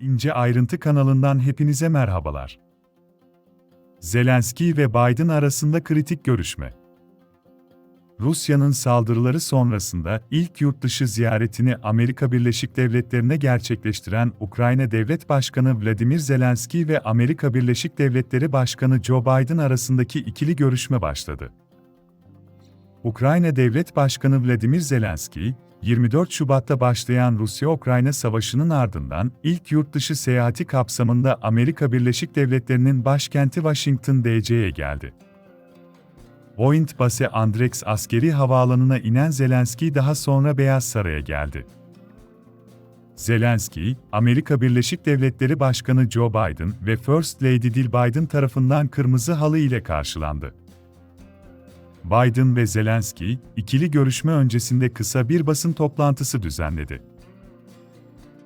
İnce Ayrıntı kanalından hepinize merhabalar. Zelenski ve Biden arasında kritik görüşme. Rusya'nın saldırıları sonrasında ilk yurtdışı ziyaretini Amerika Birleşik Devletleri'ne gerçekleştiren Ukrayna Devlet Başkanı Vladimir Zelenski ve Amerika Birleşik Devletleri Başkanı Joe Biden arasındaki ikili görüşme başladı. Ukrayna Devlet Başkanı Vladimir Zelenski, 24 Şubat'ta başlayan Rusya-Ukrayna savaşının ardından ilk yurtdışı seyahati kapsamında Amerika Birleşik Devletleri'nin başkenti Washington DC'ye geldi. Point Base Andrex askeri havaalanına inen Zelenski daha sonra Beyaz Saray'a geldi. Zelenski, Amerika Birleşik Devletleri Başkanı Joe Biden ve First Lady Jill Biden tarafından kırmızı halı ile karşılandı. Biden ve Zelenski, ikili görüşme öncesinde kısa bir basın toplantısı düzenledi.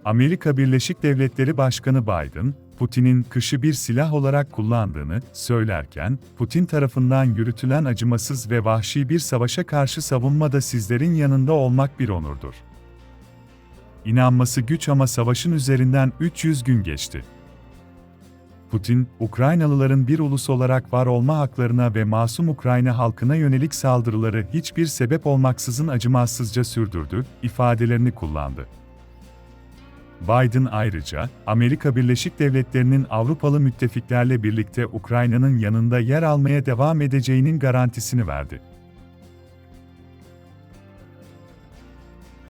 Amerika Birleşik Devletleri Başkanı Biden, Putin'in kışı bir silah olarak kullandığını söylerken, Putin tarafından yürütülen acımasız ve vahşi bir savaşa karşı savunmada sizlerin yanında olmak bir onurdur. İnanması güç ama savaşın üzerinden 300 gün geçti. Putin, Ukraynalıların bir ulus olarak var olma haklarına ve masum Ukrayna halkına yönelik saldırıları hiçbir sebep olmaksızın acımasızca sürdürdü, ifadelerini kullandı. Biden ayrıca, Amerika Birleşik Devletleri'nin Avrupalı müttefiklerle birlikte Ukrayna'nın yanında yer almaya devam edeceğinin garantisini verdi.